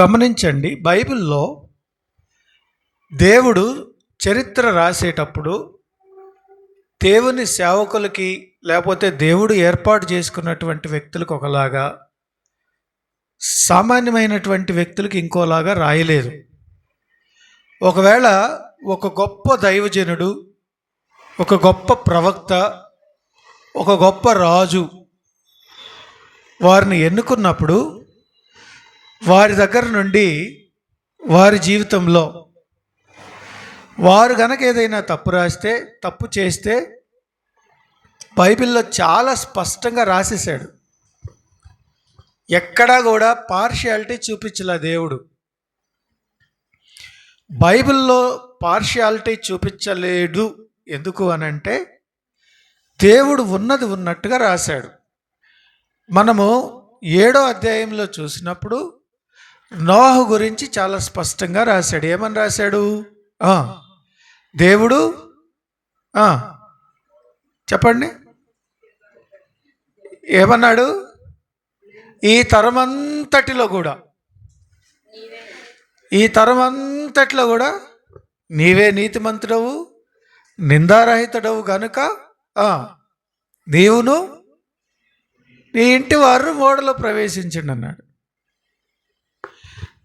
గమనించండి బైబిల్లో దేవుడు చరిత్ర రాసేటప్పుడు దేవుని సేవకులకి లేకపోతే దేవుడు ఏర్పాటు చేసుకున్నటువంటి వ్యక్తులకు ఒకలాగా సామాన్యమైనటువంటి వ్యక్తులకి ఇంకోలాగా రాయలేదు. ఒకవేళ ఒక గొప్ప దైవజనుడు ఒక గొప్ప ప్రవక్త ఒక గొప్ప రాజు వారిని ఎన్నుకున్నప్పుడు వారి దగ్గర నుండి వారి జీవితంలో వారు గనక ఏదైనా తప్పు రాస్తే తప్పు చేస్తే బైబిల్లో చాలా స్పష్టంగా రాసేసాడు ఎక్కడా కూడా పార్షియాలిటీ చూపించలే దేవుడు. బైబిల్లో పార్షియాలిటీ చూపించలేడు. ఎందుకు అనంటే దేవుడు ఉన్నది ఉన్నట్టుగా రాశాడు. మనము ఏడో అధ్యాయంలో చూసినప్పుడు నోహు గురించి చాలా స్పష్టంగా రాశాడు. ఏమని రాశాడు? దేవుడు చెప్పండి. ఏమన్నాడు? ఈ తరమంతటిలో కూడా ఈ తరమంతటిలో కూడా నీవే నీతిమంతుడవు నిందారహితుడవు గనుక నీవును నీ ఇంటి వారు ఓడలో ప్రవేశించండి అన్నాడు.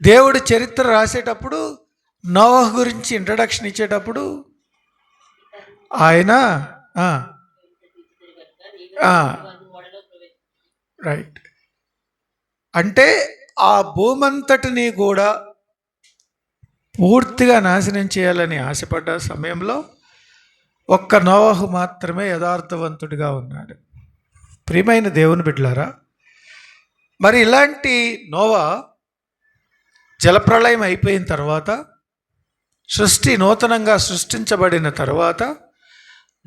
దేవుడు చరిత్ర రాసేటప్పుడు నోవహ్ గురించి ఇంట్రడక్షన్ ఇచ్చేటప్పుడు ఆయన రైట్ అంటే ఆ భూమంతటిని కూడా పూర్తిగా నాశనం చేయాలని ఆశపడ్డ సమయంలో ఒక్క నోవహు మాత్రమే యథార్థవంతుడిగా ఉన్నాడు. ప్రియమైన దేవుని బిడ్డలారా మరి ఇలాంటి నోవా జలప్రళయం అయిపోయిన తర్వాత సృష్టి నూతనంగా సృష్టించబడిన తర్వాత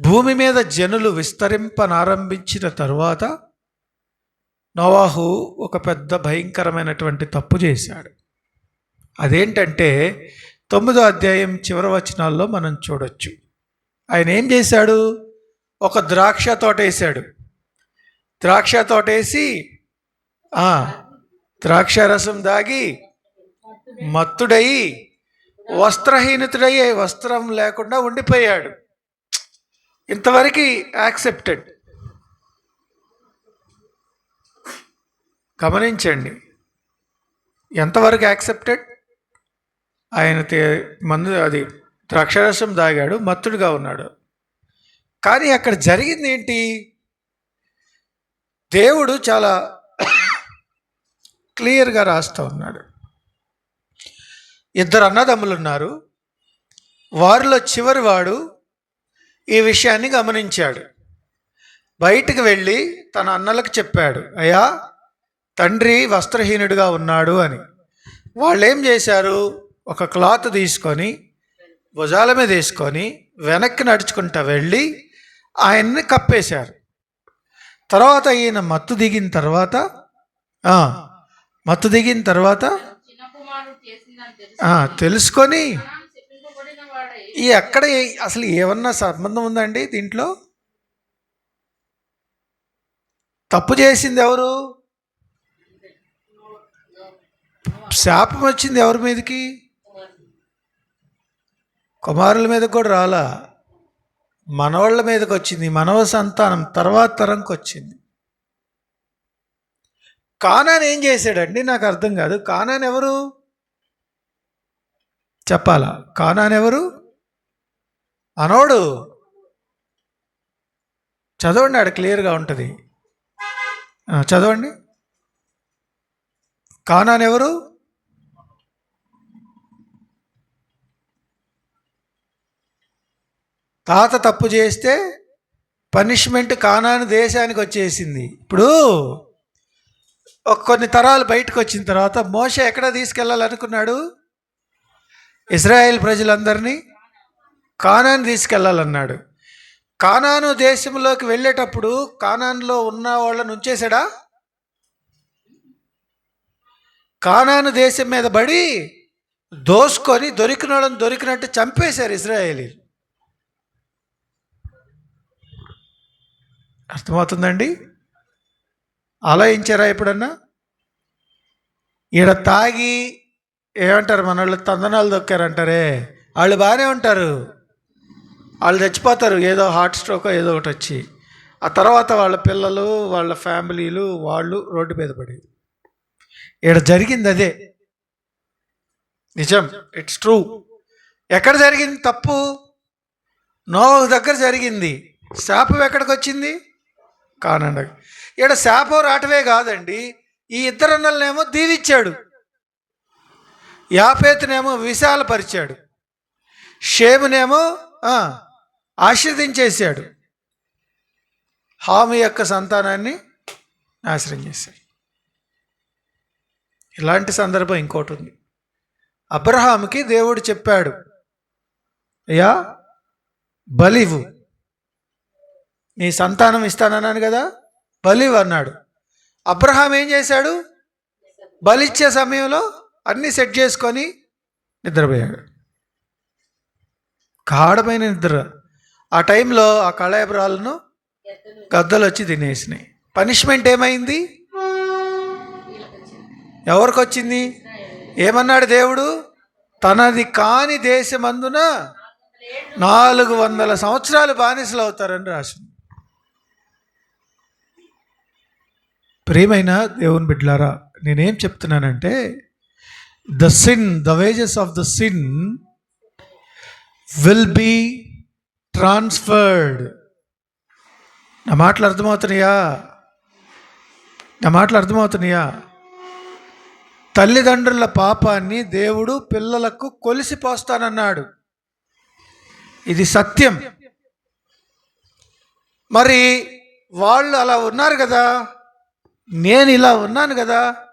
భూమి మీద జనులు విస్తరింపనారంభించిన తర్వాత నోవాహు ఒక పెద్ద భయంకరమైనటువంటి తప్పు చేశాడు. అదేంటంటే తొమ్మిదో అధ్యాయం చివరి వచనాల్లో మనం చూడొచ్చు. ఆయన ఏం చేశాడు? ఒక ద్రాక్ష తోట వేసాడు ద్రాక్ష తోట వేసి ద్రాక్ష రసం దాగి మత్తుడై వస్త్రహీనతుడై వస్త్రం లేకుండా ఉండిపోయాడు. ఇంతవరకు యాక్సెప్టెడ్. గమనించండి ఎంతవరకు యాక్సెప్టెడ్? ఆయన మందు అది ద్రాక్షరసం దాగాడు మత్తుడుగా ఉన్నాడు. కానీ అక్కడ జరిగింది ఏంటి? దేవుడు చాలా క్లియర్గా రాస్తూ ఉన్నాడు. ఇద్దరు అన్నదమ్ములు ఉన్నారు వారిలో చివరి వాడు ఈ విషయాన్ని గమనించాడు. బయటికి వెళ్ళి తన అన్నలకు చెప్పాడు అయ్యా తండ్రి వస్త్రహీనుడిగా ఉన్నాడు అని. వాళ్ళేం చేశారు? ఒక క్లాత్ తీసుకొని భుజాల మీద వేసుకొని వెనక్కి నడుచుకుంటా వెళ్ళి ఆయన్ని కప్పేశారు. తర్వాత ఈయన మత్తు దిగిన తర్వాత మత్తు దిగిన తర్వాత చిన్న కుమారుడు చేసిందని తెలుసు ఆ, తెలుసుకొని ఈ ఎక్కడ అసలు ఏమన్నా సంబంధం ఉందండి దీంట్లో? తప్పు చేసింది ఎవరు? శాపం వచ్చింది ఎవరి మీదకి? కుమారుల మీదకి కూడా రాలా? మనవాళ్ళ మీదకి వచ్చింది మనవ సంతానం తర్వాత తరంకి వచ్చింది. కానాన్ ఏం చేశాడండి? నాకు అర్థం కాదు. కానాన్ ఎవరు? చెప్పాలా? కానానెవరు అనోడు. చదవండి ఆడ క్లియర్గా ఉంటుంది. చదవండి. కానాన్ ఎవరు? తాత తప్పు చేస్తే పనిష్మెంట్ కానాను దేశానికి వచ్చేసింది. ఇప్పుడు ఒక కొన్ని తరాలు బయటకు వచ్చిన తర్వాత మోస ఎక్కడ తీసుకెళ్ళాలనుకున్నాడు? ఇజ్రాయెల్ ప్రజలందరినీ కానాను తీసుకెళ్ళాలన్నాడు కానాను దేశంలోకి వెళ్ళేటప్పుడు కానాన్లో ఉన్న వాళ్ళని ఉంచేశాడా? కానాను దేశం మీద పడి దోసుకొని దొరికిన వాళ్ళని దొరికినట్టు చంపేశారు ఇజ్రాయేలీ అర్థమవుతుందండి? ఆలోచించారా ఎప్పుడన్నా? ఈడ తాగి ఏమంటారు? మన వాళ్ళు తందనాలు దొక్కారంటారే. వాళ్ళు బాగానే ఉంటారు. వాళ్ళు చచ్చిపోతారు. ఏదో హార్ట్ స్ట్రోక్ ఏదో ఒకటి వచ్చి. ఆ తర్వాత వాళ్ళ పిల్లలు వాళ్ళ ఫ్యామిలీలు వాళ్ళు రోడ్డు మీద పడి. ఇక్కడ జరిగింది అదే. నిజం. It's true. ఎక్కడ జరిగింది తప్పు? నోవ దగ్గర జరిగింది. శాపం ఎక్కడికి వచ్చింది? కానండ ఇక్కడ శాపం రావటమే కాదండి. ఈ ఇద్దరు అన్నలనేమో దీవిచ్చాడు యాపేతునేమో విశాలపరిచాడు. షేమునేమో ఆశీర్దించేశాడు హామి యొక్క సంతానాన్ని నాశనం చేశాడు. ఇలాంటి సందర్భం ఇంకోటి ఉంది అబ్రహాముకి దేవుడు చెప్పాడు అయ్యా బలివు. నీ సంతానం ఇస్తానన్నాను కదా బలివు అన్నాడు. అబ్రహాం ఏం చేశాడు? బలిచ్చే సమయంలో అన్నీ సెట్ చేసుకొని నిద్రపోయాడు. గాఢమైన నిద్ర. ఆ టైంలో ఆ కళాయబరాలను గద్దలు వచ్చి తినేసినాయి. పనిష్మెంట్ ఏమైంది? ఎవరికి వచ్చింది ఏమన్నాడు దేవుడు? తనది కాని దేశమందున నాలుగు వందల సంవత్సరాలు బానిసలు అవుతారని రాసింది. ప్రియమైన దేవుని బిడ్డలారా నేనేం చెప్తున్నానంటే the sin the wages of the sin will be transferred నా మాటలు అర్థమవుతున్నాయా? నా మాటలు అర్థమవుతున్నాయా? తల్లిదండ్రుల పాపాన్ని దేవుడు పిల్లలకు కొలిసిపోస్తానన్నాడు. ఇది సత్యం. మరి వాళ్ళు అలా ఉన్నారు కదా? నేను ఇలా ఉన్నాను కదా?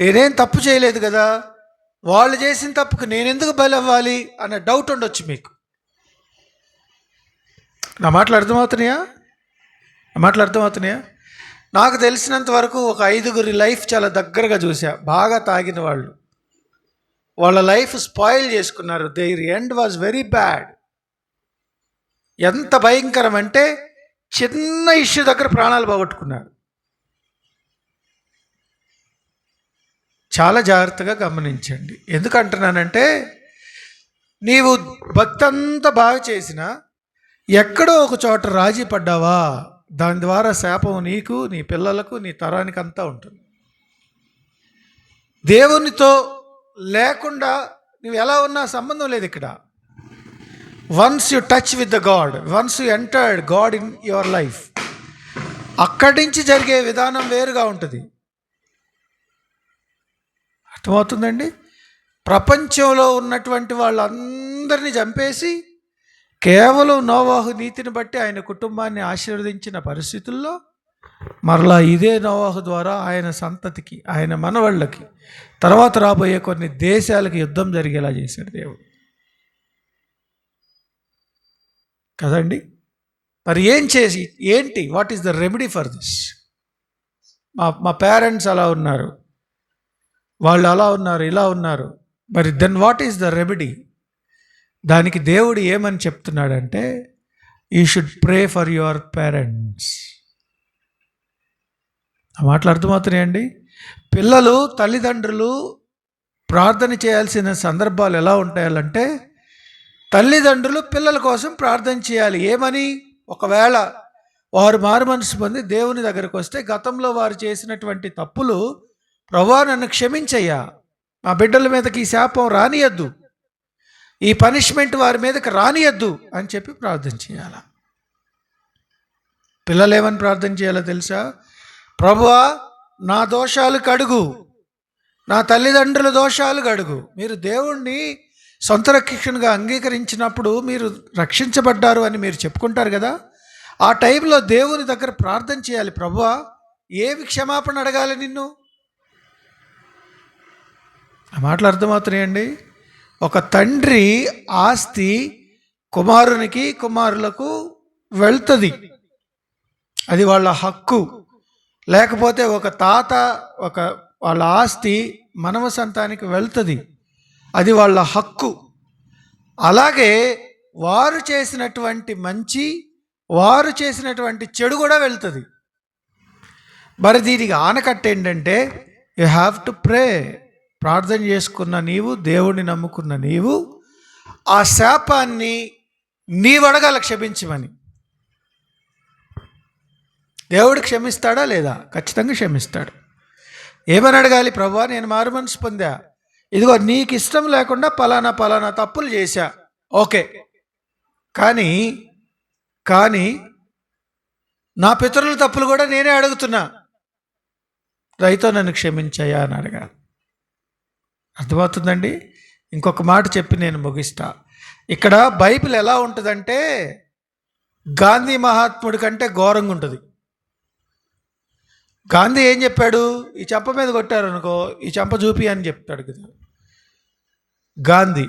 నేనేం తప్పు చేయలేదు కదా? వాళ్ళు చేసిన తప్పుకు నేను ఎందుకు అవ్వాలి అనే డౌట్ ఉండొచ్చు మీకు. నా మాటలు అర్థమవుతున్నాయా? నా మాటలు అర్థమవుతున్నాయా? నాకు తెలిసినంత వరకు ఒక ఐదుగురి లైఫ్ చాలా దగ్గరగా చూసా బాగా తాగిన వాళ్ళు. వాళ్ళ లైఫ్ స్పాయిల్ చేసుకున్నారు. Their end was very bad. ఎంత భయంకరం అంటే చిన్న ఇష్యూ దగ్గర ప్రాణాలు పోగొట్టుకున్నారు. చాలా జాగ్రత్తగా గమనించండి. ఎందుకంటున్నానంటే నీవు భక్తి అంతా బాగా చేసినా ఎక్కడో ఒక చోట రాజీ పడ్డావా దాని ద్వారా శాపం నీకు నీ పిల్లలకు నీ తరానికి అంతా ఉంటుంది. దేవునితో లేకుండా నువ్వు ఎలా ఉన్నా సంబంధం లేదు ఇక్కడ. Once you touch with the God once you entered God in your life అక్కడి నుంచి జరిగే విధానం వేరుగా ఉంటుంది. అర్థమవుతుందండి? ప్రపంచంలో ఉన్నటువంటి వాళ్ళందరినీ చంపేసి కేవలం నోవాహు నీతిని బట్టి ఆయన కుటుంబాన్ని ఆశీర్వదించిన పరిస్థితుల్లో మరలా ఇదే నోవాహు ద్వారా ఆయన సంతతికి ఆయన మనవాళ్ళకి తర్వాత రాబోయే కొన్ని దేశాలకి యుద్ధం జరిగేలా చేశాడు దేవుడు. కదండి? మరి ఏం చేసి ఏంటి? What is the remedy for this? మా మా పేరెంట్స్ అలా ఉన్నారు. వాళ్ళు అలా ఉన్నారు ఇలా ఉన్నారు. మరి then what is the remedy దానికి దేవుడు ఏమని చెప్తున్నాడంటే you should pray for your parents ఆ మాటలు అర్థమవుతున్నాయండి? పిల్లలు తల్లిదండ్రులు ప్రార్థన చేయాల్సిన సందర్భాలు ఎలా ఉంటాయాలంటే తల్లిదండ్రులు పిల్లల కోసం ప్రార్థన చేయాలి. ఏమని? ఒకవేళ వారు మారు మనసు పొంది దేవుని దగ్గరకు వస్తే గతంలో వారు చేసినటువంటి తప్పులు ప్రభా నన్ను క్షమించయ్యా. మా బిడ్డల మీదకి ఈ శాపం రానియద్దు. ఈ పనిష్మెంట్ వారి మీదకి రానియద్దు అని చెప్పి ప్రార్థన చేయాల. పిల్లలు ఏమని ప్రార్థన చేయాలో తెలుసా? ప్రభువా నా దోషాలు కడుగు. నా తల్లిదండ్రుల దోషాలు కడుగు. మీరు దేవుణ్ణి సొంత రక్షణగా అంగీకరించినప్పుడు మీరు రక్షించబడ్డారు అని మీరు చెప్పుకుంటారు కదా? ఆ టైంలో దేవుని దగ్గర ప్రార్థన చేయాలి. ప్రభువా ఏమి క్షమాపణ అడగాలి నిన్ను? ఆ మాటలు అర్థమవుతున్నాయండి? ఒక తండ్రి ఆస్తి కుమారునికి కుమారులకు వెళ్తుంది. అది వాళ్ళ హక్కు. లేకపోతే ఒక తాత ఒక వాళ్ళ ఆస్తి మనవ సంతానికి వెళ్తుంది. అది వాళ్ళ హక్కు. అలాగే వారు చేసినటువంటి మంచి వారు చేసినటువంటి చెడు కూడా వెళ్తుంది. మరి దీనికి ఆనకట్ట ఏంటంటే యు హ్యావ్ టు ప్రే ప్రార్థన చేసుకున్న నీవు దేవుడిని నమ్ముకున్న నీవు ఆ శాపాన్ని నీవడగల క్షమించమని. దేవుడు క్షమిస్తాడా లేదా? ఖచ్చితంగా క్షమిస్తాడు. ఏమని అడగాలి? ప్రభా నేను మారు మనసు పొందా. ఇదిగో నీకు ఇష్టం లేకుండా పలానా పలానా తప్పులు చేశా. ఓకే. కానీ కానీ నా పితరుల తప్పులు కూడా నేనే అడుగుతున్నా. రైతో నన్ను క్షమించాయా అని అడగాలి. అర్థమవుతుందండి? ఇంకొక మాట చెప్పి నేను ముగిస్తా. ఇక్కడ బైబిల్ ఎలా ఉంటుందంటే గాంధీ మహాత్ముడి కంటే ఘోరంగా ఉంటుంది. గాంధీ ఏం చెప్పాడు? ఈ చెంప మీద కొట్టారనుకో ఈ చెంప చూపి అని చెప్తాడు కదా. గాంధీ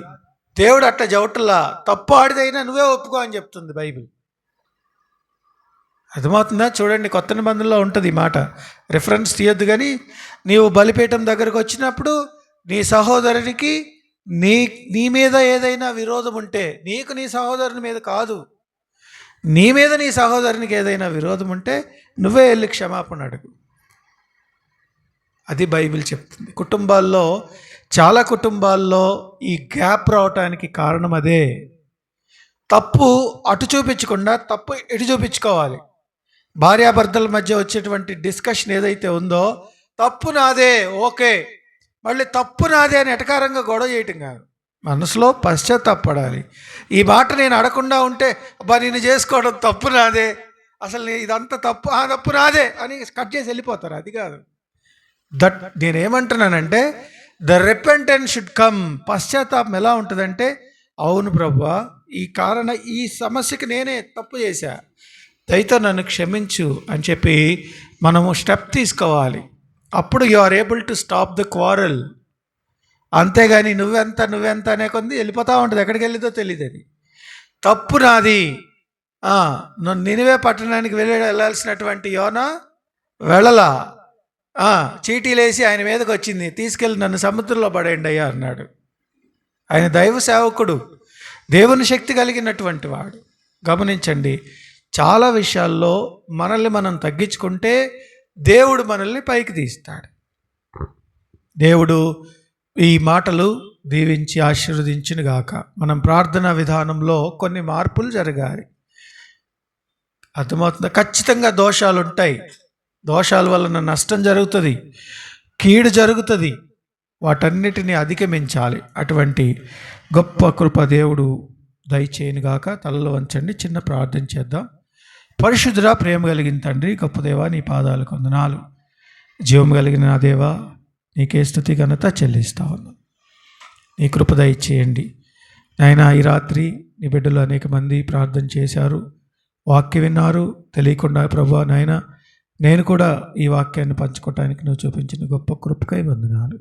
దేవుడు అట్ట జవటల్లా తప్పు ఆడిదైనా నువ్వే ఒప్పుకో అని చెప్తుంది బైబిల్. అర్థమవుతుందా? చూడండి కొత్త నిబంధనలో ఉంటుంది ఈ మాట. రిఫరెన్స్ తీయొద్దు కానీ నీవు బలిపీఠం దగ్గరకు వచ్చినప్పుడు నీ సహోదరునికి నీ నీ మీద ఏదైనా విరోధం ఉంటే నీకు నీ సహోదరుని మీద కాదు. నీ మీద నీ సహోదరునికి ఏదైనా విరోధం ఉంటే నువ్వే వెళ్ళి క్షమాపణ అడుగు. అది బైబిల్ చెప్తుంది. కుటుంబాల్లో చాలా కుటుంబాల్లో ఈ గ్యాప్ రావటానికి కారణం అదే. తప్పు అటు చూపించకుండా తప్పు ఇటు చూపించుకోవాలి. భార్యాభర్తల మధ్య వచ్చేటువంటి డిస్కషన్ ఏదైతే ఉందో తప్పు నాదే ఓకే. మళ్ళీ తప్పు నాదే అని ఎటకారంగా గొడవ చేయటం కాదు. మనసులో పశ్చాత్తాపడాలి. ఈ మాట నేను అడగకుండా ఉంటే అబ్బా నేను చేసుకోవడం తప్పు నాదే. అసలు ఇదంతా తప్పు ఆ తప్పు నాదే అని కట్ చేసి వెళ్ళిపోతారు. అది కాదు. దట్ నేనేమంటున్నానంటే ద రిపెంటెన్స్ షుడ్ కమ్. పశ్చాత్తాపం ఎలా ఉంటుందంటే అవును ప్రభా ఈ కారణ ఈ సమస్యకి నేనే తప్పు చేశా. దయతో నన్ను క్షమించు అని చెప్పి మనము స్టెప్ తీసుకోవాలి. అప్పుడు you are able to stop the quarrel అంతేగాని నువ్వెంత నువ్వెంత అనే కొంది వెళ్ళిపోతూ ఉంటుంది. ఎక్కడికి వెళ్ళిందో తెలియదు అది. తప్పు నాది. నన్ను నినివే పట్టణానికి వెళ్ళి వెళ్ళాల్సినటువంటి యోన వెళ్ళలా. చీటీలేసి ఆయన మీదకి వచ్చింది. తీసుకెళ్ళి నన్ను సముద్రంలో పడేయండి అయ్యా అన్నాడు. ఆయన దైవ సేవకుడు. దేవుని శక్తి కలిగినటువంటి వాడు. గమనించండి. చాలా విషయాల్లో మనల్ని మనం తగ్గించుకుంటే దేవుడు మనల్ని పైకి తీస్తాడు. దేవుడు ఈ మాటలు దీవించి ఆశీర్వదించును గాక. మనం ప్రార్థనా విధానంలో కొన్ని మార్పులు జరగాలి. అర్థమవుతుంది? ఖచ్చితంగా దోషాలు ఉంటాయి దోషాల వలన నష్టం జరుగుతుంది. కీడు జరుగుతుంది. వాటన్నిటిని అధిగమించాలి. అటువంటి గొప్ప కృప దేవుడు దయచేయను గాక. తలలో వంచండి. చిన్న ప్రార్థన చేద్దాం. పరిశుద్ధురా ప్రేమ కలిగిన తండ్రి గొప్ప దేవా నీ పాదాలు కొందనాలు జీవం కలిగిన నా దేవా నీకే స్థుతి ఘనత చెల్లిస్తా ఉన్నాను నీ కృపద ఇచ్చేయండి నాయన ఈ రాత్రి నీ బిడ్డలు అనేక మంది ప్రార్థన చేశారు వాక్య విన్నారు. తెలియకుండా ప్రభు నాయన నేను కూడా ఈ వాక్యాన్ని పంచుకోవటానికి నువ్వు చూపించిన గొప్ప కృపకై వందనాలు.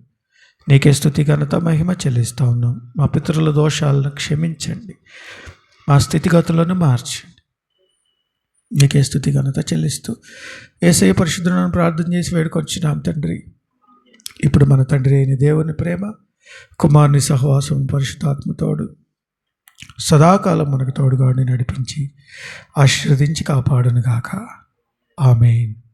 నీకే స్థుతి ఘనత మహిమ చెల్లిస్తూ ఉన్నాం. మా పితరుల దోషాలను క్షమించండి. మా స్థితిగతులను మార్చండి. నీకే స్థుతి ఘనత చెల్లిస్తూ. ఏసై పరిశుద్ధులను ప్రార్థన చేసి వేడుకొచ్చినాం తండ్రి. ఇప్పుడు మన తండ్రి అయిన దేవుని ప్రేమ కుమారుని సహవాసం పరిశుద్ధాత్మతోడు సదాకాలం మనకు తోడుగా నడిపించి ఆశీర్వదించి కాపాడునుగాక. ఆమెన్.